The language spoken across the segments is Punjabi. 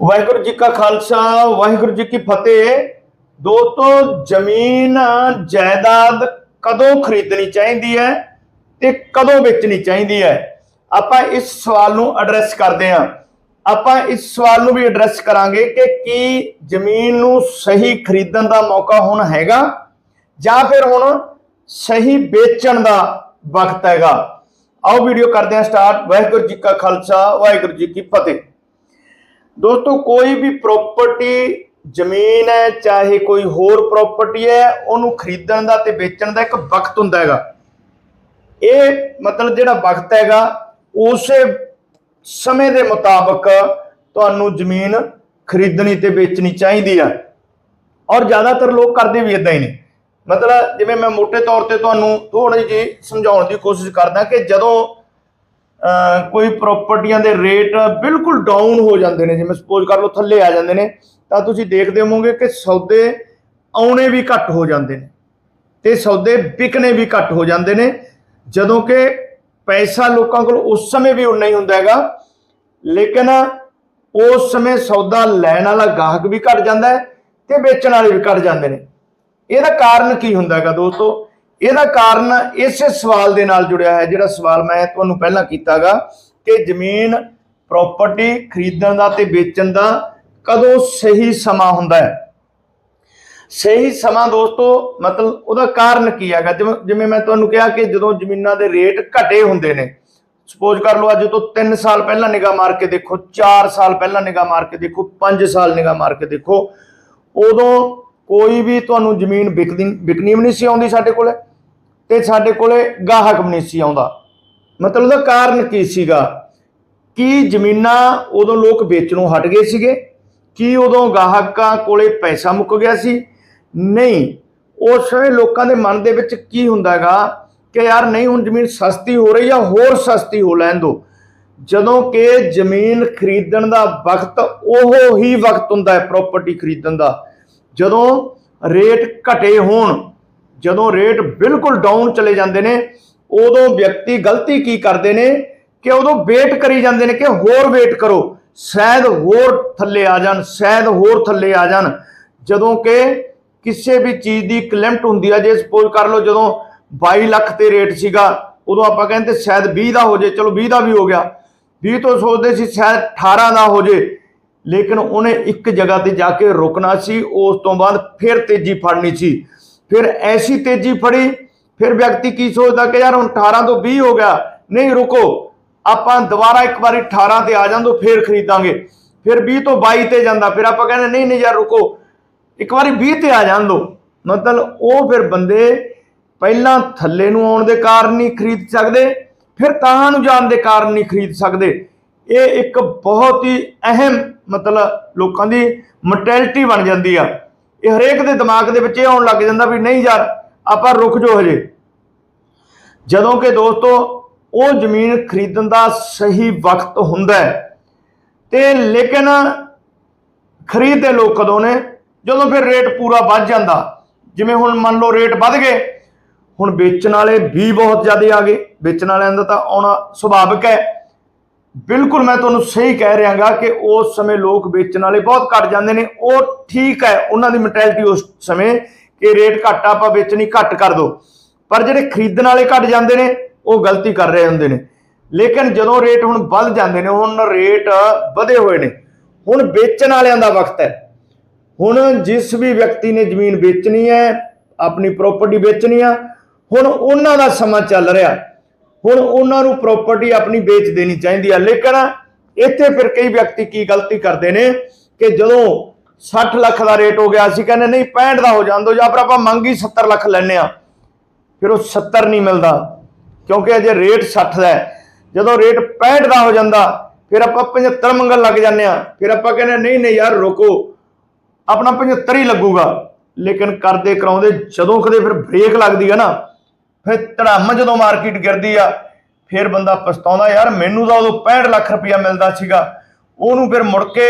ਵਾਹਿਗੁਰੂ ਜੀ ਕਾ ਖਾਲਸਾ, ਵਾਹਿਗੁਰੂ ਜੀ ਕੀ ਫਤਿਹ। ਦੋਸਤੋ ਜ਼ਮੀਨ ਜਾਇਦਾਦ ਕਦੋਂ ਖਰੀਦਣੀ ਚਾਹੀਦੀ ਹੈ ਤੇ ਕਦੋਂ ਵੇਚਣੀ ਚਾਹੀਦੀ ਹੈ? ਆਪਾਂ ਇਸ ਸਵਾਲ ਨੂੰ ਐਡਰੈਸ ਕਰਦੇ ਹਾਂ। ਆਪਾਂ ਇਸ ਸਵਾਲ ਨੂੰ ਵੀ ਐਡਰੈਸ ਕਰਾਂਗੇ ਕਿ ਕੀ ਜ਼ਮੀਨ ਨੂੰ ਸਹੀ ਖਰੀਦਣ ਦਾ ਮੌਕਾ ਹੁਣ ਹੈਗਾ ਜਾਂ ਫਿਰ ਹੁਣ ਸਹੀ ਵੇਚਣ ਦਾ ਵਕਤ ਹੈਗਾ। ਆਓ ਵੀਡੀਓ ਕਰਦੇ ਹਾਂ ਸਟਾਰਟ। ਵਾਹਿਗੁਰੂ ਜੀ ਕਾ ਖਾਲਸਾ, ਵਾਹਿਗੁਰੂ ਜੀ ਕੀ ਫਤਿਹ। ਦੋਸਤੋ, ਕੋਈ ਵੀ ਪ੍ਰਾਪਰਟੀ ਜ਼ਮੀਨ ਹੈ, ਚਾਹੇ ਕੋਈ ਹੋਰ ਪ੍ਰਾਪਰਟੀ ਹੈ, ਉਹਨੂੰ ਖਰੀਦਣ ਦਾ ਤੇ ਵੇਚਣ ਦਾ ਇੱਕ ਵਕਤ ਹੁੰਦਾ ਹੈਗਾ। ਇਹ ਮਤਲਬ ਜਿਹੜਾ ਵਕਤ ਹੈਗਾ, ਉਸੇ ਸਮੇਂ ਦੇ ਮੁਤਾਬਕ ਤੁਹਾਨੂੰ ਜ਼ਮੀਨ ਖਰੀਦਣੀ ਤੇ ਵੇਚਣੀ ਚਾਹੀਦੀ ਆ। ਔਰ ਜ਼ਿਆਦਾਤਰ ਲੋਕ ਕਰਦੇ ਵੀ ਇਦਾਂ ਹੀ ਨੇ। ਮਤਲਬ ਜਿਵੇਂ ਮੈਂ ਮੋٹے ਤੌਰ ਤੇ ਤੁਹਾਨੂੰ ਥੋੜੀ ਜਿਹੀ ਸਮਝਾਉਣ ਦੀ ਕੋਸ਼ਿਸ਼ ਕਰਦਾ ਕਿ ਜਦੋਂ ਕੋਈ ਪ੍ਰਾਪਰਟੀਆਂ ਦੇ ਰੇਟ ਬਿਲਕੁਲ ਡਾਊਨ ਹੋ ਜਾਂਦੇ ਨੇ, ਜਿਵੇਂ ਸਪੋਜ਼ ਕਰ ਲਓ ਥੱਲੇ ਆ ਜਾਂਦੇ ਨੇ, ਤਾਂ ਤੁਸੀਂ ਦੇਖਦੇ ਹੋਵੋਗੇ ਕਿ ਸੌਦੇ ਆਉਣੇ ਵੀ ਘੱਟ ਹੋ ਜਾਂਦੇ ਨੇ ਤੇ ਸੌਦੇ ਵਿਕਣੇ ਵੀ ਘੱਟ ਹੋ ਜਾਂਦੇ ਨੇ, ਜਦੋਂ ਕਿ ਪੈਸਾ ਲੋਕਾਂ ਕੋਲ ਉਸ ਸਮੇਂ ਵੀ ਉਨਾ ਹੀ ਹੁੰਦਾ ਹੈਗਾ, ਲੇਕਿਨ ਉਸ ਸਮੇਂ ਸੌਦਾ ਲੈਣ ਵਾਲਾ ਗਾਹਕ ਵੀ ਘਟ ਜਾਂਦਾ ਹੈ ਤੇ ਵੇਚਣ ਵਾਲੇ ਵੀ ਘਟ ਜਾਂਦੇ ਨੇ। ਇਹਦਾ ਕਾਰਨ ਕੀ ਹੁੰਦਾ ਹੈਗਾ ਦੋਸਤੋ? ਇਹਦਾ ਕਾਰਨ ਇਸੇ ਸਵਾਲ ਦੇ ਨਾਲ ਜੁੜਿਆ ਹੈ, ਜਿਹੜਾ ਸਵਾਲ ਮੈਂ ਤੁਹਾਨੂੰ ਪਹਿਲਾਂ ਕੀਤਾਗਾ ਕਿ ਜ਼ਮੀਨ ਪ੍ਰਾਪਰਟੀ ਖਰੀਦਣ ਦਾ ਤੇ ਵੇਚਣ ਦਾ ਕਦੋਂ ਸਹੀ ਸਮਾਂ ਹੁੰਦਾ ਹੈ? ਸਹੀ ਸਮਾਂ ਦੋਸਤੋ, ਮਤਲਬ ਉਹਦਾ ਕਾਰਨ ਕੀ ਹੈਗਾ? ਜਿਵੇਂ ਜਿਵੇਂ ਮੈਂ ਤੁਹਾਨੂੰ ਕਿਹਾ ਕਿ ਜਦੋਂ ਜ਼ਮੀਨਾਂ ਦੇ ਰੇਟ ਘਟੇ ਹੁੰਦੇ ਨੇ ਸਪੋਜ਼ ਕਰ ਲਓ ਅੱਜ ਤੋਂ 3 ਸਾਲ ਪਹਿਲਾਂ ਨਿਗਾਹ ਮਾਰ ਕੇ ਦੇਖੋ 4 ਸਾਲ ਪਹਿਲਾਂ ਨਿਗਾਹ ਮਾਰ ਕੇ ਦੇਖੋ 5 ਸਾਲ ਨਿਗਾਹ ਮਾਰ ਕੇ ਦੇਖੋ, ਉਦੋਂ ਕੋਈ ਵੀ ਤੁਹਾਨੂੰ ਜ਼ਮੀਨ ਵਿਕਦੀ ਵਿਕਣੀ ਵੀ ਨਹੀਂ ਸੀ ਆਉਂਦੀ ਸਾਡੇ ਕੋਲੇ। ਤੇ ਸਾਡੇ ਕੋਲੇ ਗਾਹਕ ਵੀ ਨਹੀਂ ਸੀ ਆਉਂਦਾ। ਮਤਲਬ ਉਹਦਾ ਕਾਰਨ ਕੀ ਸੀਗਾ? ਕੀ ਜ਼ਮੀਨਾਂ ਉਦੋਂ ਲੋਕ ਵੇਚਣੋਂ ਹਟ ਗਏ ਸੀਗੇ? ਕੀ ਉਦੋਂ ਗਾਹਕਾਂ ਕੋਲੇ ਪੈਸਾ ਮੁੱਕ ਗਿਆ ਸੀ? ਨਹੀਂ। ਉਸ ਵੇਲੇ ਲੋਕਾਂ ਦੇ ਮਨ ਦੇ ਵਿੱਚ ਕੀ ਹੁੰਦਾਗਾ ਕਿ ਯਾਰ ਨਹੀਂ, ਹੁਣ ਜ਼ਮੀਨ ਸਸਤੀ ਹੋ ਰਹੀ ਆ, ਹੋਰ ਸਸਤੀ ਹੋ ਲੈਣ ਦੋ। ਜਦੋਂ ਕਿ ਜ਼ਮੀਨ ਖਰੀਦਣ ਦਾ ਵਕਤ ਉਹ ਹੀ ਵਕਤ ਹੁੰਦਾ ਹੈ ਪ੍ਰਾਪਰਟੀ ਖਰੀਦਣ ਦਾ। ਜਦੋਂ ਰੇਟ ਘਟੇ ਹੋਣ ਜਦੋਂ ਰੇਟ ਬਿਲਕੁਲ ਡਾਊਨ ਚਲੇ ਜਾਂਦੇ ਨੇ, ਉਦੋਂ ਵਿਅਕਤੀ ਗਲਤੀ ਕੀ ਕਰਦੇ ਨੇ? ਕਿ ਉਦੋਂ ਵੇਟ ਕਰੀ ਜਾਂਦੇ ਨੇ ਕਿ ਹੋਰ ਵੇਟ ਕਰੋ। ਸ਼ਾਇਦ ਹੋਰ ਥੱਲੇ ਆ ਜਾਣ, ਸ਼ਾਇਦ ਹੋਰ ਥੱਲੇ ਆ ਜਾਣ। ਜਦੋਂ ਕਿ ਕਿਸੇ ਵੀ ਚੀਜ਼ ਦੀ ਇੱਕ ਲਿਮਟ ਹੁੰਦੀ ਆ, ਜੇ ਸਪੋਜ਼ ਕਰ ਲਓ ਜਦੋਂ 22 ਲੱਖ ਤੇ ਰੇਟ ਸੀਗਾ, ਉਦੋਂ ਆਪਾਂ ਕਹਿੰਦੇ ਸ਼ਾਇਦ 20 ਦਾ ਹੋ ਜੇ, ਚਲੋ 20 ਦਾ ਵੀ ਹੋ ਗਿਆ। 20 ਤੋਂ ਸੋਚਦੇ ਸੀ ਸ਼ਾਇਦ 18 ਦਾ ਹੋ ਜੇ। ਲੇਕਿਨ ਉਹਨੇ ਇੱਕ ਜਗ੍ਹਾ ਤੇ ਜਾ ਕੇ ਰੁਕਣਾ ਸੀ, ਉਸ ਤੋਂ ਬਾਅਦ ਫਿਰ ਤੇਜ਼ੀ ਫੜਨੀ ਸੀ। ਫਿਰ ਐਸੀ ਤੇਜ਼ੀ ਫੜੀ, ਫਿਰ ਵਿਅਕਤੀ ਕੀ ਸੋਚਦਾ ਕਿ ਯਾਰ ਹੁਣ 18 ਤੋਂ 20 ਹੋ ਗਿਆ, ਨਹੀਂ ਰੁਕੋ, ਆਪਾਂ ਦੁਬਾਰਾ ਇੱਕ ਵਾਰੀ 18 ਤੇ ਆ ਜਾਂਦੋ ਫਿਰ ਖਰੀਦਾਂਗੇ। ਫਿਰ 20 ਤੋਂ 22 ਤੇ ਜਾਂਦਾ, ਫਿਰ ਆਪਾਂ ਕਹਿੰਦੇ, ਨਹੀਂ ਨਹੀਂ ਯਾਰ ਰੁਕੋ, ਇੱਕ ਵਾਰੀ 20 ਤੇ ਆ ਜਾਣ ਦੋ। ਮਤਲਬ ਉਹ ਫਿਰ ਬੰਦੇ ਪਹਿਲਾਂ ਥੱਲੇ ਨੂੰ ਆਉਣ ਦੇ ਕਾਰਨ ਨਹੀਂ ਖਰੀਦ ਸਕਦੇ, ਫਿਰ ਤਾਂ ਨੂੰ ਜਾਣ ਦੇ ਕਾਰਨ ਨਹੀਂ ਖਰੀਦ ਸਕਦੇ। ਇਹ ਇੱਕ ਬਹੁਤ ਹੀ ਅਹਿਮ ਮਤਲਬ ਲੋਕਾਂ ਦੀ ਮੈਂਟੈਲਿਟੀ ਬਣ ਜਾਂਦੀ ਆ। ਇਹ ਹਰੇਕ ਦੇ ਦਿਮਾਗ ਦੇ ਵਿੱਚ ਇਹ ਆਉਣ ਲੱਗ ਜਾਂਦਾ ਵੀ ਨਹੀਂ ਯਾਰ, ਆਪਾਂ ਰੁਕ ਜਾਓ ਹਜੇ। ਜਦੋਂ ਕਿ ਦੋਸਤੋ, ਉਹ ਜ਼ਮੀਨ ਖਰੀਦਣ ਦਾ ਸਹੀ ਵਕਤ ਹੁੰਦਾ ਹੈ। ਤੇ ਲੇਕਿਨ ਖਰੀਦਦੇ ਲੋਕ ਕਦੋਂ ਨੇ? ਜਦੋਂ ਫਿਰ ਰੇਟ ਪੂਰਾ ਵੱਧ ਜਾਂਦਾ। ਜਿਵੇਂ ਹੁਣ ਮੰਨ ਲਓ ਰੇਟ ਵੱਧ ਗਏ, ਹੁਣ ਵੇਚਣ ਵਾਲੇ ਵੀ ਬਹੁਤ ਜ਼ਿਆਦਾ ਆ ਗਏ। ਵੇਚਣ ਵਾਲਿਆਂ ਦਾ ਤਾਂ ਆਉਣਾ ਸੁਭਾਵਿਕ ਹੈ। ਬਿਲਕੁਲ ਮੈਂ ਤੁਹਾਨੂੰ ਸਹੀ ਕਹਿ ਰਿਹਾਗਾ ਕਿ ਉਸ ਸਮੇਂ ਲੋਕ ਵੇਚਣ ਵਾਲੇ ਬਹੁਤ ਘਟ ਜਾਂਦੇ ਨੇ। ਉਹ ਠੀਕ ਹੈ, ਉਹਨਾਂ ਦੀ ਮੈਂਟੈਲਿਟੀ ਉਸ ਸਮੇਂ ਕਿ ਰੇਟ ਘੱਟ ਆਪਾਂ ਵੇਚਣੀ ਘੱਟ ਕਰ ਦੋ। ਪਰ ਜਿਹੜੇ ਖਰੀਦਣ ਵਾਲੇ ਘਟ ਜਾਂਦੇ ਨੇ, ਉਹ ਗਲਤੀ ਕਰ ਰਹੇ ਹੁੰਦੇ ਨੇ। ਲੇਕਿਨ ਜਦੋਂ ਰੇਟ ਹੁਣ ਵੱਧ ਜਾਂਦੇ ਨੇ, ਹੁਣ ਰੇਟ ਵਧੇ ਹੋਏ ਨੇ, ਹੁਣ ਵੇਚਣ ਵਾਲਿਆਂ ਦਾ ਵਕਤ ਹੈ। ਹੁਣ ਜਿਸ ਵੀ ਵਿਅਕਤੀ ਨੇ ਜ਼ਮੀਨ ਵੇਚਣੀ ਹੈ, ਆਪਣੀ ਪ੍ਰਾਪਰਟੀ ਵੇਚਣੀ ਆ, ਹੁਣ ਉਹਨਾਂ ਦਾ ਸਮਾਂ ਚੱਲ ਰਿਹਾ। ਹੁਣ ਉਹਨਾਂ ਨੂੰ ਪ੍ਰਾਪਰਟੀ ਆਪਣੀ ਵੇਚ ਦੇਣੀ ਚਾਹੀਦੀ ਆ। ਲੇਕਿਨ ਇੱਥੇ ਫਿਰ ਕਈ ਵਿਅਕਤੀ ਕੀ ਗਲਤੀ ਕਰਦੇ ਨੇ ਕਿ ਜਦੋਂ 60 ਲੱਖ ਦਾ ਰੇਟ ਹੋ ਗਿਆ, ਅਸੀਂ ਕਹਿੰਦੇ ਨਹੀਂ 65 ਦਾ ਹੋ ਜਾਂਦੋ ਜਾਂ ਫਿਰ ਆਪਾਂ ਮੰਗੀ 70 ਲੱਖ ਲੈਣੇ ਆ। ਫਿਰ ਉਹ 70 ਨਹੀਂ ਮਿਲਦਾ, ਕਿਉਂਕਿ ਅਜੇ ਰੇਟ 60 ਦਾ ਜਦੋਂ ਰੇਟ 65 ਦਾ ਹੋ ਜਾਂਦਾ, ਫਿਰ ਆਪਾਂ 75 ਮੰਗਣ ਲੱਗ ਜਾਂਦੇ ਆ। ਫਿਰ ਆਪਾਂ ਕਹਿੰਦੇ ਨਹੀਂ ਨਹੀਂ ਯਾਰ, ਰੋਕੋ। ਆਪਣਾ 75 ਹੀ ਲੱਗੂਗਾ। ਲੇਕਿਨ ਕਰਦੇ ਕਰਾਉਂਦੇ, ਜਦੋਂ ਕਦੇ ਫਿਰ ਬ੍ਰੇਕ ਲੱਗਦੀ ਹੈ ਨਾ ਫਿਰ ਧੜਾਮ ਜਦੋਂ ਮਾਰਕੀਟ ਗਿਰਦੀ ਆ, ਫਿਰ ਬੰਦਾ ਪਛਤਾਉਂਦਾ, ਯਾਰ ਮੈਨੂੰ ਤਾਂ ਉਦੋਂ 65 ਲੱਖ ਰੁਪਇਆ ਮਿਲਦਾ ਸੀਗਾ। ਉਹਨੂੰ ਫਿਰ ਮੁੜ ਕੇ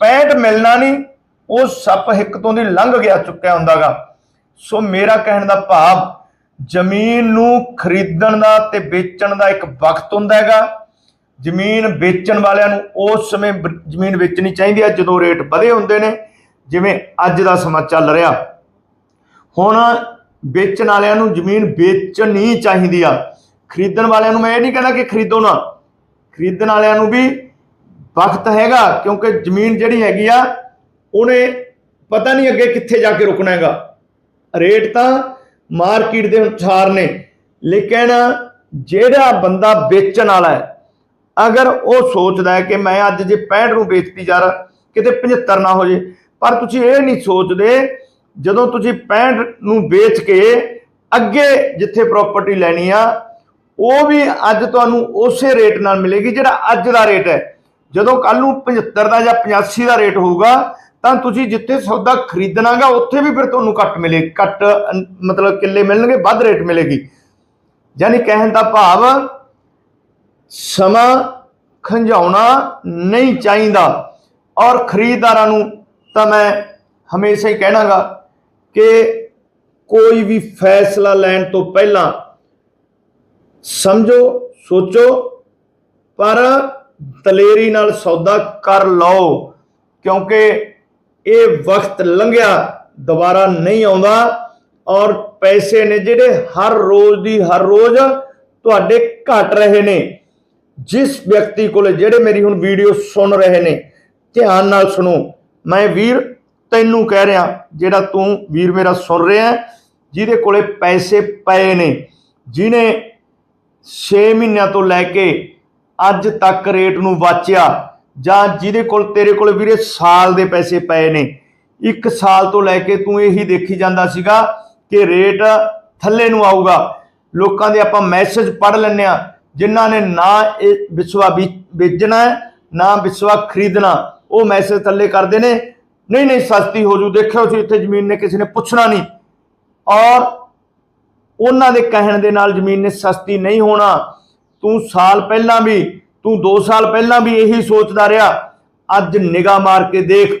65 ਮਿਲਣਾ ਨਹੀਂ, ਉਹ ਸੱਪ ਹਿੱਕ ਤੋਂ ਦੀ ਲੰਘ ਗਿਆ, ਚੁੱਕਿਆ ਹੁੰਦਾਗਾ। ਸੋ ਮੇਰਾ ਕਹਿਣ ਦਾ ਭਾਵ, ਜ਼ਮੀਨ ਨੂੰ ਖਰੀਦਣ ਦਾ ਤੇ ਵੇਚਣ ਦਾ ਇੱਕ ਵਕਤ ਹੁੰਦਾ ਹੈਗਾ। ਜ਼ਮੀਨ ਵੇਚਣ ਵਾਲਿਆਂ ਨੂੰ ਉਸ ਸਮੇਂ ਜ਼ਮੀਨ ਵੇਚਣੀ ਚਾਹੀਦੀ ਹੈ ਜਦੋਂ ਰੇਟ ਵਧੇ ਹੁੰਦੇ ਨੇ, ਜਿਵੇਂ ਅੱਜ ਦਾ ਸਮਾਂ ਚੱਲ ਰਿਹਾ। ਹੁਣ ਵੇਚਣ ਵਾਲਿਆਂ ਨੂੰ ਜ਼ਮੀਨ ਵੇਚਣੀ ਚਾਹੀਦੀ ਆ। ਖਰੀਦਣ ਵਾਲਿਆਂ ਨੂੰ ਮੈਂ ਇਹ ਨਹੀਂ ਕਹਿੰਦਾ ਕਿ ਖਰੀਦੋ ਨਾ। ਖਰੀਦਣ ਵਾਲਿਆਂ ਨੂੰ ਵੀ ਵਕਤ ਹੈਗਾ, ਕਿਉਂਕਿ ਜ਼ਮੀਨ ਜਿਹੜੀ ਹੈਗੀ ਆ, ਉਹਨੇ ਪਤਾ ਨਹੀਂ ਅੱਗੇ ਕਿੱਥੇ ਜਾ ਕੇ ਰੁਕਣਾ ਹੈਗਾ। ਰੇਟ ਤਾਂ ਮਾਰਕੀਟ ਦੇ ਅਨੁਸਾਰ ਨੇ, ਲੇਕਿਨ ਜਿਹੜਾ ਬੰਦਾ ਵੇਚਣ ਵਾਲਾ ਹੈ, ਅਗਰ ਉਹ ਸੋਚਦਾ ਹੈ ਕਿ ਮੈਂ ਅੱਜ ਜੇ 65 ਨੂੰ ਵੇਚਤੀ ਯਾਰ, ਕਿਤੇ 75 ਨਾ ਹੋ ਜੇ, ਪਰ ਤੁਸੀਂ ਇਹ ਨਹੀਂ ਸੋਚਦੇ ਜਦੋਂ ਤੁਸੀਂ 65 ਨੂੰ ਵੇਚ ਕੇ ਅੱਗੇ ਜਿੱਥੇ ਪ੍ਰਾਪਰਟੀ ਲੈਣੀ ਆ, ਉਹ ਵੀ ਅੱਜ ਤੁਹਾਨੂੰ ਉਸੇ ਰੇਟ ਨਾਲ ਮਿਲੇਗੀ ਜਿਹੜਾ ਅੱਜ ਦਾ ਰੇਟ ਹੈ। ਜਦੋਂ ਕੱਲ ਨੂੰ 75 ਦਾ ਜਾਂ 85 ਦਾ ਰੇਟ ਹੋਊਗਾ, ਤਾਂ ਤੁਸੀਂ ਜਿੱਥੇ ਸੌਦਾ ਖਰੀਦਣਾਗਾ, ਉੱਥੇ ਵੀ ਫਿਰ ਤੁਹਾਨੂੰ ਘੱਟ ਮਿਲੇ, ਘੱਟ ਮਤਲਬ ਕਿੱਲੇ ਮਿਲਣਗੇ, ਵੱਧ ਰੇਟ ਮਿਲੇਗੀ। ਯਾਨੀ ਕਹਿਣ ਦਾ ਭਾਵ, ਸਮਾਂ ਖੰਝਾਉਣਾ ਨਹੀਂ ਚਾਹੀਦਾ। ਔਰ ਖਰੀਦਦਾਰਾਂ ਨੂੰ ਤਾਂ ਮੈਂ ਹਮੇਸ਼ਾ ਹੀ ਕਹਿਣਾਗਾ ਕਿ ਕੋਈ ਵੀ ਫੈਸਲਾ ਲੈਣ ਤੋਂ ਪਹਿਲਾਂ ਸਮਝੋ, ਸੋਚੋ, ਪਰ ਦਲੇਰੀ ਨਾਲ ਸੌਦਾ ਕਰ ਲਓ, ਕਿਉਂਕਿ ਇਹ ਵਕਤ ਲੰਘਿਆ, ਦੁਬਾਰਾ ਨਹੀਂ ਆਉਂਦਾ ਔਰ ਪੈਸੇ ਨੇ ਜਿਹੜੇ ਹਰ ਰੋਜ਼ ਦੀ ਹਰ ਰੋਜ਼ ਤੁਹਾਡੇ ਘਟ ਰਹੇ ਨੇ। ਜਿਸ ਵਿਅਕਤੀ ਕੋਲੇ ਜਿਹੜੇ ਮੇਰੀ ਹੁਣ ਵੀਡੀਓ ਸੁਣ ਰਹੇ ਨੇ, ਧਿਆਨ ਨਾਲ ਸੁਣੋ, ਮੈਂ ਵੀਰ ਤੈਨੂੰ ਕਹਿ ਰਿਹਾ, ਜਿਹੜਾ ਤੂੰ ਵੀਰ ਮੇਰਾ ਸੁਣ ਰਿਹਾ ਜਿਹਦੇ ਕੋਲੇ ਪੈਸੇ ਪਏ ਨੇ ਜਿਨੇ 6 ਮਹੀਨਿਆਂ ਤੋਂ ਲੈ ਕੇ ਅੱਜ ਤੱਕ ਰੇਟ ਨੂੰ ਵਾਚਿਆ, ਜਾਂ ਜਿਹਦੇ ਕੋਲ ਤੇਰੇ ਕੋਲ ਵੀਰੇ ਸਾਲ ਦੇ ਪੈਸੇ ਪਏ ਨੇ, ਇੱਕ ਸਾਲ ਤੋਂ ਲੈ ਕੇ ਤੂੰ ਇਹੀ ਦੇਖੀ ਜਾਂਦਾ ਸੀਗਾ ਕਿ ਰੇਟ ਥੱਲੇ ਨੂੰ ਆਊਗਾ। ਲੋਕਾਂ ਦੇ ਆਪਾਂ ਮੈਸੇਜ ਪੜ੍ਹ ਲੈਂਦੇ ਆ ਜਿਨ੍ਹਾਂ ਨੇ ਨਾ ਇਹ ਵਿਸਵਾ ਵੀ- ਵੇਚਣਾ ਨਾ ਵਿਸਵਾ ਖਰੀਦਣਾ, ਉਹ ਮੈਸੇਜ ਥੱਲੇ ਕਰਦੇ ਨੇ। ਨਹੀਂ ਨਹੀਂ, ਸਸਤੀ ਹੋ ਜੂ। ਦੇਖਿਓ ਸੀ ਇੱਥੇ ਜ਼ਮੀਨ ਨੇ ਕਿਸੇ ਨੇ ਪੁੱਛਣਾ ਨਹੀਂ। ਔਰ ਉਹਨਾਂ ਦੇ ਕਹਿਣ ਦੇ ਨਾਲ ਜ਼ਮੀਨ ਨੇ ਸਸਤੀ ਨਹੀਂ ਹੋਣਾ। ਤੂੰ ਸਾਲ ਪਹਿਲਾਂ ਵੀ, ਤੂੰ 2 ਸਾਲ ਪਹਿਲਾਂ ਵੀ ਇਹੀ ਸੋਚਦਾ ਰਿਹਾ। ਅੱਜ ਨਿਗਾਹ ਮਾਰ ਕੇ ਦੇਖ,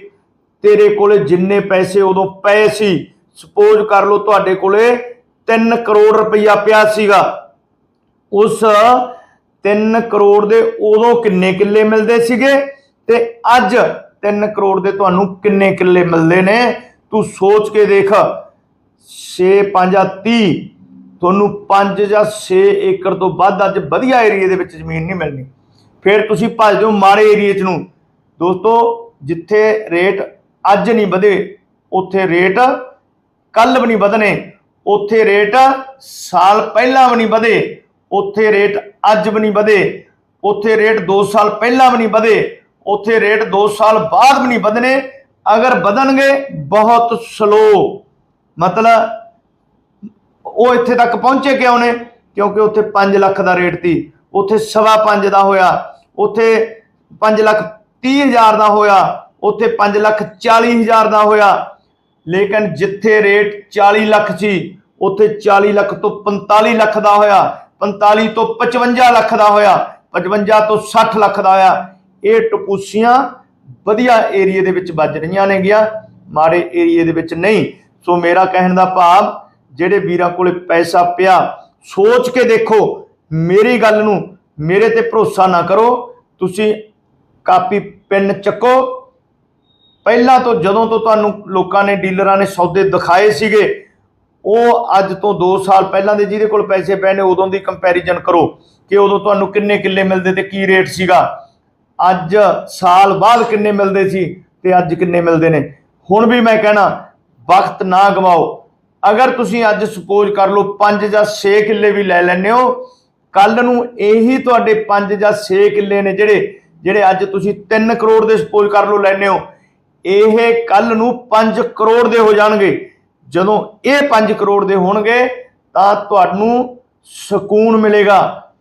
ਤੇਰੇ ਕੋਲੇ ਜਿੰਨੇ ਪੈਸੇ, ਉਦੋਂ ਪਏ ਸੀ। ਸਪੋਜ਼ ਕਰ ਲਓ, ਤੁਹਾਡੇ ਕੋਲੇ 3 ਕਰੋੜ ਰੁਪਈਆ ਪਿਆ ਸੀਗਾ। ਉਸ 3 ਕਰੋੜ ਦੇ ਉਦੋਂ ਕਿੰਨੇ ਕਿੱਲੇ ਮਿਲਦੇ ਸੀਗੇ? ਤੇ ਅੱਜ 3 ਕਰੋੜ ਦੇ ਤੁਹਾਨੂੰ ਕਿੰਨੇ ਕਿੱਲੇ ਮਿਲਦੇ ਨੇ? ਤੂੰ ਸੋਚ ਕੇ ਦੇਖ। 6 5 30 ਤੁਹਾਨੂੰ 5 ਜਾਂ 6 ਏਕੜ ਤੋਂ ਵੱਧ ਅੱਜ ਵਧੀਆ ਏਰੀਏ ਦੇ ਵਿੱਚ ਜ਼ਮੀਨ ਨਹੀਂ ਮਿਲਣੀ। ਫਿਰ ਤੁਸੀਂ ਭੱਜ ਜਾਓ ਮਾੜੇ ਏਰੀਏ 'ਚ ਨੂੰ। ਦੋਸਤੋ, ਜਿੱਥੇ ਰੇਟ ਅੱਜ ਨਹੀਂ ਵਧੇ, ਉੱਥੇ ਰੇਟ ਕੱਲ ਵੀ ਨਹੀਂ ਵਧਣੇ। ਉੱਥੇ ਰੇਟ ਸਾਲ ਪਹਿਲਾਂ ਵੀ ਨਹੀਂ ਵਧੇ। ਉੱਥੇ ਰੇਟ ਅੱਜ ਵੀ ਨਹੀਂ ਵਧੇ। ਉੱਥੇ ਰੇਟ 2 ਸਾਲ ਪਹਿਲਾਂ ਵੀ ਨਹੀਂ ਵਧੇ। ਉੱਥੇ ਰੇਟ 2 ਸਾਲ ਬਾਅਦ ਵੀ ਨਹੀਂ ਵਧਣੇ ਅਗਰ ਵਧਣਗੇ, ਬਹੁਤ ਸਲੋ ਮਤਲਬ, ਉਹ ਇੱਥੇ ਤੱਕ ਪਹੁੰਚੇ ਕਿਉਂ ਨੇ? ਕਿਉਂਕਿ ਉੱਥੇ 5 ਲੱਖ ਦਾ ਰੇਟ ਸੀ। ਉੱਥੇ ਸਵਾ 5 ਦਾ ਹੋਇਆ। ਉੱਥੇ 5 ਲੱਖ 30 ਹਜ਼ਾਰ ਦਾ ਹੋਇਆ। ਉੱਥੇ 5 ਲੱਖ 40 ਹਜ਼ਾਰ ਦਾ ਹੋਇਆ। ਲੇਕਿਨ ਜਿੱਥੇ ਰੇਟ 40 ਲੱਖ ਸੀ, ਉੱਥੇ 40 ਲੱਖ ਤੋਂ 45 ਲੱਖ ਦਾ ਹੋਇਆ। 45 ਤੋਂ 55 ਲੱਖ ਦਾ ਹੋਇਆ। 55 ਤੋਂ 60 ਲੱਖ ਦਾ ਹੋਇਆ। ਇਹ ਟਪੂਸੀਆਂ ਵਧੀਆ ਏਰੀਏ ਦੇ ਵਿੱਚ ਵੱਜ ਰਹੀਆਂ ਨੇਗੀਆਂ ਮਾੜੇ ਏਰੀਏ ਦੇ ਵਿੱਚ ਨਹੀਂ। ਸੋ ਮੇਰਾ ਕਹਿਣ ਦਾ ਭਾਵ, ਜਿਹੜੇ ਵੀਰਾਂ ਕੋਲੇ ਪੈਸਾ ਪਿਆ, ਸੋਚ ਕੇ ਦੇਖੋ, ਮੇਰੀ ਗੱਲ ਨੂੰ ਮੇਰੇ ਤੇ ਭਰੋਸਾ ਨਾ ਕਰੋ। ਤੁਸੀਂ ਕਾਪੀ, ਪੈਨ ਚੱਕੋ। ਪਹਿਲਾਂ ਤੋਂ ਜਦੋਂ ਤੋਂ ਤੁਹਾਨੂੰ ਲੋਕਾਂ ਨੇ, ਡੀਲਰਾਂ ਨੇ ਸੌਦੇ ਦਿਖਾਏ ਸੀਗੇ, ਉਹ ਅੱਜ ਤੋਂ 2 ਸਾਲ ਪਹਿਲਾਂ ਦੇ ਜਿਹਦੇ ਕੋਲ ਪੈਸੇ ਪਏ ਨੇ, ਉਦੋਂ ਦੀ ਕੰਪੈਰੀਜ਼ਨ ਕਰੋ ਕਿ ਉਦੋਂ ਤੁਹਾਨੂੰ ਕਿੰਨੇ ਕਿੱਲੇ ਮਿਲਦੇ ਤੇ ਕੀ ਰੇਟ ਸੀਗਾ। ਅੱਜ ਸਾਲ ਬਾਅਦ ਕਿੰਨੇ ਮਿਲਦੇ ਸੀ ਤੇ ਅੱਜ ਕਿੰਨੇ ਮਿਲਦੇ ਨੇ? ਹੁਣ ਵੀ ਮੈਂ ਕਹਿਣਾ, ਵਕਤ ਨਾ ਗਵਾਓ। ਅਗਰ ਤੁਸੀਂ ਅੱਜ ਸਪੋਜ਼ ਕਰ ਲਓ 5 ਜਾਂ 6 ਕਿੱਲੇ ਵੀ ਲੈ ਲੈਂਦੇ ਹੋ ਕੱਲ ਨੂੰ ਇਹੀ ਤੁਹਾਡੇ 5 ਜਾਂ 6 ਕਿੱਲੇ ਨੇ ਜਿਹੜੇ ਜਿਹੜੇ ਅੱਜ ਤੁਸੀਂ 3 ਕਰੋੜ ਦੇ ਸਪੋਜ਼ ਕਰ ਲਓ ਲੈਂਦੇ ਹੋ। ਇਹ ਕੱਲ ਨੂੰ 5 ਕਰੋੜ ਦੇ ਹੋ ਜਾਣਗੇ। ਜਦੋਂ ਇਹ 5 ਕਰੋੜ ਦੇ ਹੋਣਗੇ, ਤਾਂ ਤੁਹਾਨੂੰ ਸਕੂਨ ਮਿਲੇਗਾ।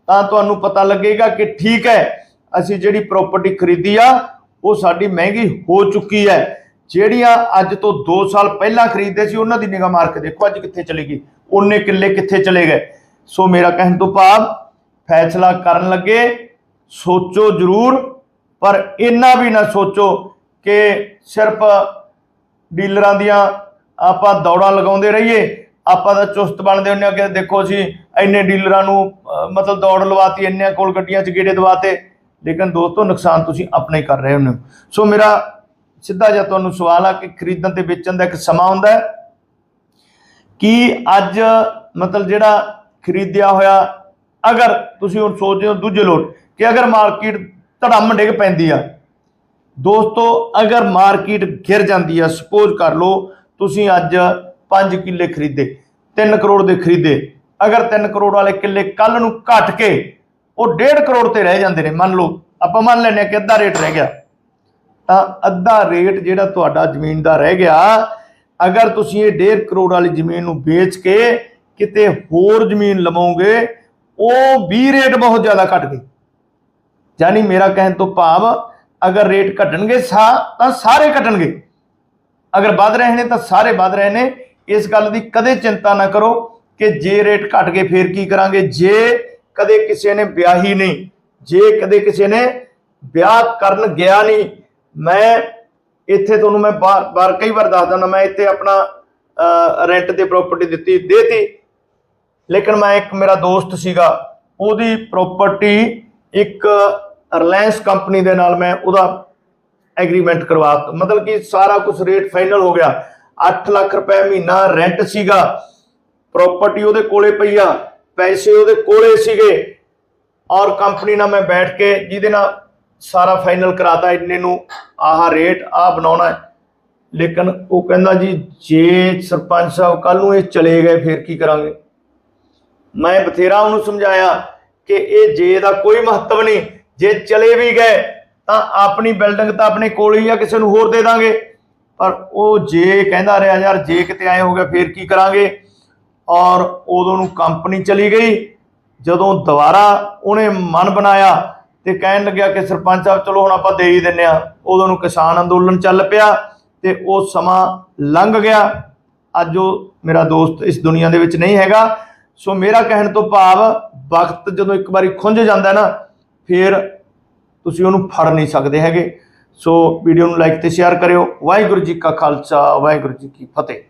ਤਾਂ ਤੁਹਾਨੂੰ ਪਤਾ ਲੱਗੇਗਾ ਕਿ ਠੀਕ ਹੈ ਅਸੀਂ ਜਿਹੜੀ ਪ੍ਰਾਪਰਟੀ ਖਰੀਦੀ ਆ, ਉਹ ਸਾਡੀ ਮਹਿੰਗੀ ਹੋ ਚੁੱਕੀ ਹੈ। ਜਿਹੜੀਆਂ ਅੱਜ ਤੋਂ 2 ਸਾਲ ਪਹਿਲਾਂ ਖਰੀਦਦੇ ਸੀ, ਉਹਨਾਂ ਦੀ ਨਿਗਾਹ ਮਾਰ ਕੇ ਦੇਖੋ ਅੱਜ ਕਿੱਥੇ ਚਲੀ ਗਈ। ਉਹਨੇ ਕਿੱਲੇ ਕਿੱਥੇ ਚਲੇ ਗਏ? ਸੋ ਮੇਰਾ ਕਹਿਣ ਤੋਂ ਭਾਵ, ਫੈਸਲਾ ਕਰਨ ਲੱਗੇ, ਸੋਚੋ ਜ਼ਰੂਰ, ਪਰ ਇੰਨਾ ਵੀ ਨਾ ਸੋਚੋ ਕਿ ਸਿਰਫ ਡੀਲਰਾਂ ਦੀਆਂ ਆਪਾਂ ਦੌੜਾਂ ਲਗਾਉਂਦੇ ਰਹੀਏ, ਆਪਾਂ ਤਾਂ ਚੁਸਤ ਬਣਦੇ ਹੁੰਨੇ ਆ ਕਿ ਦੇਖੋ ਅਸੀਂ ਇੰਨੇ ਡੀਲਰਾਂ ਨੂੰ ਮਤਲਬ ਦੌੜ ਲਵਾਤੀ, ਇੰਨਿਆਂ ਕੋਲ ਗੱਡੀਆਂ 'ਚ ਗੇੜੇ ਦਵਾਤੇ। ਲੇਕਿਨ ਦੋਸਤੋ, ਨੁਕਸਾਨ ਤੁਸੀਂ ਆਪਣਾ ਹੀ ਕਰ ਰਹੇ ਹੋ। ਸੋ ਮੇਰਾ ਸਿੱਧਾ ਜਿਹਾ ਤੁਹਾਨੂੰ ਸਵਾਲ ਆ ਕਿ ਖਰੀਦਣ ਤੇ ਵੇਚਣ ਦਾ ਇੱਕ ਸਮਾਂ ਹੁੰਦਾ ਹੈ। ਕਿ ਅੱਜ ਮਤਲਬ ਜਿਹੜਾ ਖਰੀਦਿਆ ਹੋਇਆ, ਅਗਰ ਤੁਸੀਂ ਹੁਣ ਸੋਚਦੇ ਹੋ ਦੂਜੇ ਲੋਟ ਕਿ ਅਗਰ ਮਾਰਕੀਟ ਧੜਮ ਡਿੱਗ ਪੈਂਦੀ ਆ, ਦੋਸਤੋ, ਅਗਰ ਮਾਰਕੀਟ ਗਿਰ ਜਾਂਦੀ ਆ, ਸਪੋਜ਼ ਕਰ ਲਓ ਤੁਸੀਂ ਅੱਜ 5 ਕਿੱਲੇ ਖਰੀਦੇ 3 ਕਰੋੜ ਦੇ ਖਰੀਦੇ, ਅਗਰ 3 ਕਰੋੜ ਵਾਲੇ ਕਿੱਲੇ ਕੱਲ ਨੂੰ ਘਟ ਕੇ ਉਹ 1.5 ਕਰੋੜ ਤੇ ਰਹਿ ਜਾਂਦੇ ਨੇ, ਮੰਨ ਲਓ, ਆਪਾਂ ਮੰਨ ਲੈਂਦੇ ਹਾਂ ਕਿ ਅੱਧਾ ਰੇਟ ਰਹਿ ਗਿਆ। ਤਾਂ ਅੱਧਾ ਰੇਟ ਜਿਹੜਾ ਤੁਹਾਡਾ ਜ਼ਮੀਨ ਦਾ ਰਹਿ ਗਿਆ, ਅਗਰ ਤੁਸੀਂ ਇਹ 1.5 ਕਰੋੜ ਵਾਲੀ ਜ਼ਮੀਨ ਨੂੰ ਵੇਚ ਕੇ ਕਿਤੇ ਹੋਰ ਜ਼ਮੀਨ ਲਵੋਗੇ, ਉਹ ਵੀ ਰੇਟ ਬਹੁਤ ਜ਼ਿਆਦਾ ਘਟ ਗਈ। ਯਾਨੀ ਮੇਰਾ ਕਹਿਣ ਤੋਂ ਭਾਵ, ਅਗਰ ਰੇਟ ਘਟਣਗੇ ਸਾ, ਤਾਂ ਸਾਰੇ ਘਟਣਗੇ। ਅਗਰ ਵੱਧ ਰਹੇ ਨੇ ਤਾਂ ਸਾਰੇ ਵੱਧ ਰਹੇ ਨੇ। ਇਸ ਗੱਲ ਦੀ ਕਦੇ ਚਿੰਤਾ ਨਾ ਕਰੋ ਕਿ ਜੇ ਰੇਟ ਘਟ ਗਏ, ਫੇਰ ਕੀ ਕਰਾਂਗੇ? ਜੇ ਕਦੇ ਕਿਸੇ ਨੇ ਵਿਆਹੀ ਨਹੀਂ, ਜੇ ਕਦੇ ਕਿਸੇ ਨੇ ਵਿਆਹ ਕਰਨ ਗਿਆ ਨਹੀਂ, ਮੈਂ ਇੱਥੇ ਤੁਹਾਨੂੰ ਮੈਂ ਬਾਰ ਬਾਰ ਕਈ ਵਾਰ ਦੱਸ ਦਿੰਦਾ, ਮੈਂ ਇੱਥੇ ਆਪਣਾ ਰੈਂਟ ਤੇ ਪ੍ਰਾਪਰਟੀ ਦਿੱਤੀ, ਦੇਤੀ, ਲੇਕਿਨ ਮੈਂ ਇੱਕ ਮੇਰਾ ਦੋਸਤ ਸੀਗਾ, ਉਹਦੀ ਪ੍ਰਾਪਰਟੀ ਇੱਕ ਰਿਲਾਇੰਸ ਕੰਪਨੀ ਦੇ ਨਾਲ ਮੈਂ ਉਹਦਾ ਐਗਰੀਮੈਂਟ ਕਰਵਾ ਮਤਲਬ ਕਿ ਸਾਰਾ ਕੁਝ ਰੇਟ ਫਾਈਨਲ ਹੋ ਗਿਆ। 8 ਲੱਖ ਰੁਪਏ ਮਹੀਨਾ ਰੈਂਟ ਸੀਗਾ ਪ੍ਰਾਪਰਟੀ ਉਹਦੇ ਕੋਲੇ ਪਈ ਆ। ਪੈਸੇ ਉਹਦੇ ਕੋਲੇ ਸੀਗੇ। ਔਰ ਕੰਪਨੀ ਨਾਲ ਮੈਂ ਬੈਠ ਕੇ ਜਿਹਦੇ ਨਾਲ ਸਾਰਾ ਫਾਈਨਲ ਕਰਾਤਾ ਇੰਨੇ ਨੂੰ, ਆਹ ਰੇਟ ਆ ਬਣਾਉਣਾ ਹੈ। ਲੇਕਿਨ ਉਹ ਕਹਿੰਦਾ ਜੀ, ਜੇ ਸਰਪੰਚ ਸਾਹਿਬ ਕੱਲ ਨੂੰ ਇਹ ਚਲੇ ਗਏ, ਫਿਰ ਕੀ ਕਰਾਂਗੇ? ਮੈਂ ਬਥੇਰਾ ਉਹਨੂੰ ਸਮਝਾਇਆ ਕਿ ਇਹ ਜੇ ਦਾ ਕੋਈ ਮਹੱਤਵ ਨਹੀਂ, ਜੇ ਚਲੇ ਵੀ ਗਏ, ਤਾਂ ਆਪਣੀ ਬਿਲਡਿੰਗ ਤਾਂ ਆਪਣੇ ਕੋਲ ਹੀ ਆ, ਕਿਸੇ ਨੂੰ ਹੋਰ ਦੇ ਦਾਂਗੇ। ਪਰ ਉਹ ਜੇ ਕਹਿੰਦਾ ਰਿਹਾ, ਯਾਰ ਜੇ ਕਿਤੇ ਆਏ ਹੋ ਗਿਆ ਫੇਰ ਕੀ ਕਰਾਂਗੇ? ਔਰ ਉਦੋਂ ਨੂੰ ਕੰਪਨੀ ਚਲੀ ਗਈ। ਜਦੋਂ ਦੁਬਾਰਾ ਉਹਨੇ ਮਨ ਬਣਾਇਆ ਤੇ ਕਹਿਣ ਲੱਗਿਆ ਕਿ ਸਰਪੰਚ ਸਾਹਿਬ, ਚਲੋ ਹੁਣ ਆਪਾਂ ਦੇ ਹੀ ਦਿੰਨੇ ਆ ਉਦੋਂ ਨੂੰ ਕਿਸਾਨ ਅੰਦੋਲਨ ਚੱਲ ਪਿਆ ਤੇ ਉਹ ਸਮਾਂ ਲੰਘ ਗਿਆ। ਅੱਜ ਉਹ ਮੇਰਾ ਦੋਸਤ ਇਸ ਦੁਨੀਆ ਦੇ ਵਿੱਚ ਨਹੀਂ ਹੈਗਾ। ਸੋ ਮੇਰਾ ਕਹਿਣ ਤੋਂ ਭਾਵ ਵਕਤ ਜਦੋਂ ਇੱਕ ਵਾਰੀ ਖੁੰਝ ਜਾਂਦਾ ਨਾ, ਫਿਰ ਤੁਸੀਂ ਉਹਨੂੰ ਫੜ ਨਹੀਂ ਸਕਦੇ ਹੈਗੇ। ਸੋ ਵੀਡੀਓ ਨੂੰ ਲਾਈਕ ਤੇ ਸ਼ੇਅਰ ਕਰਿਓ। ਵਾਹਿਗੁਰੂ ਜੀ ਕਾ ਖਾਲਸਾ, ਵਾਹਿਗੁਰੂ ਜੀ ਕੀ ਫਤਿਹ।